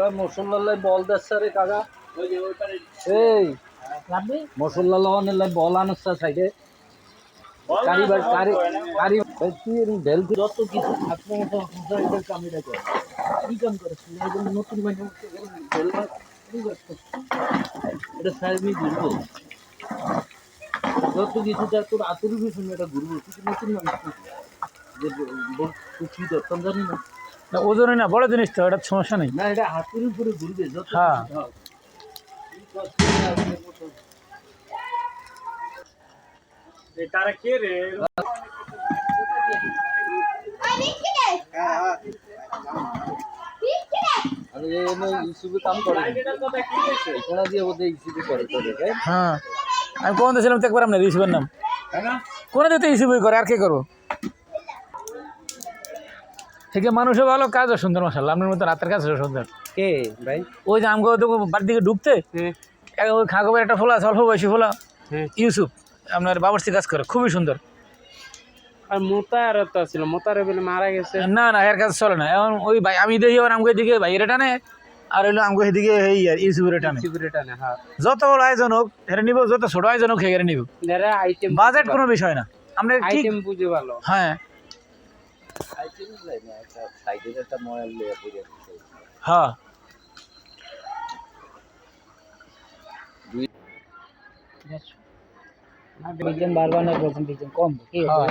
তোরা মসল্লাল্লাই বল দিচ্ছে রে কাকা। এই লাগবে মসল্লাল্লা অনেক বল আনছে সাইডে। কারি কারি তুই ঢেল যত কিছু থাকবে মতো এটা কামিটা কর। কি কাম করিস তুই একদম নতুন মানে ঢেল মার কি করছিস? এটা সাইডে ঘুরবো। যত কিছু যা তোর আতুর পিছনে এটা ঘুরবো। নতুন মানুষ যে জানি না। ওজনে না বড় জিনিস তো এটা সমস্যা নেই। না এটা হাতুর উপরে ঘুরবে হ্যাঁ। তারা কে রে? হ্যাঁ। আমি কোন দিয়েছিলাম তো একবার আপনার রিসিভের নাম। কোন? দিতে রিসিভই করে আর কে করব? থেকে মানুষও ভালো কাজও সুন্দর মশাল্লাহ আপনার মতো রাতের কাজও সুন্দর। কে ভাই? ওই যে আমগো তো বাড়ির দিকে ঢুকতে ওই খাগোবের একটা ফোলা আছে অল্প বয়সী ফোলা হ্যাঁ। ইউসুফ আপনার বাবরসি কাজ করে খুবই সুন্দর। আর মোতার তো ছিল মোতার বলে মারা গেছে। না না এর কাজ চলে না এখন ওই ভাই আমি দেখি আবার আমগো দিকে ভাই এটা টানে আর হইল আমগো এদিকে এই আর ইউসুফের টানে। না হ্যাঁ। যত বড় আয়োজন হোক হেরে নিব যত ছোট আয়োজন হোক হেরে নিব। বাজেট কোনো বিষয় না। আমরা আইটেম বুঝে ভালো। হ্যাঁ। হ্যাঁ। বিজন বারবার না বলছেন বিজন কম কি হ্যাঁ।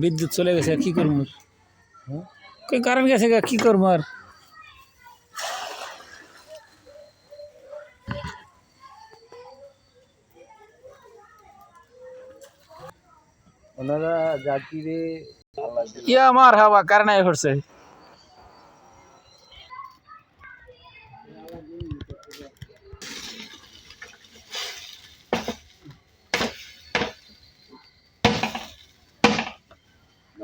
বিদ্যুৎ চলে গেছে কি করব? কই কারেন্ট গেছে কি করব আর ওনারা জাতিরে ইয়া আমার হাওয়া কারেন্ট আয় পড়ছে মনে হয় ঠিক কিছু নাই এইটা নানার বাড়ি বা দাদার বাড়ি জালটা বেশি হয়ে গেল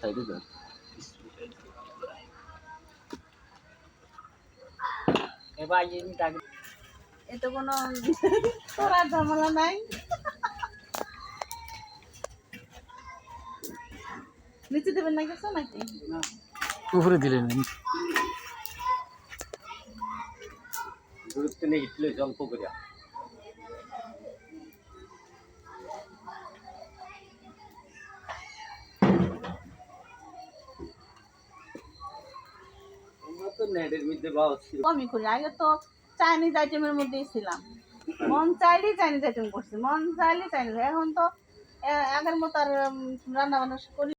সাইডে যা এবার এতে কোনো করার ঝামেলা নাই। নিচে দেবেন না কিছু নাকি? উপরে দিলেন। দূরত্ব নেই হিটলে জল্প করিয়া। আমরা মধ্যে বাবা ছিল কমই করি। আগে তো চাইনিজ আইটেমের মধ্যেই ছিলাম। মন চাইলেই চাইনিজ আইটেম করছি, মন চাইলেই চাইনিজ এখন তো আগের মতো আর রান্না বান্না করি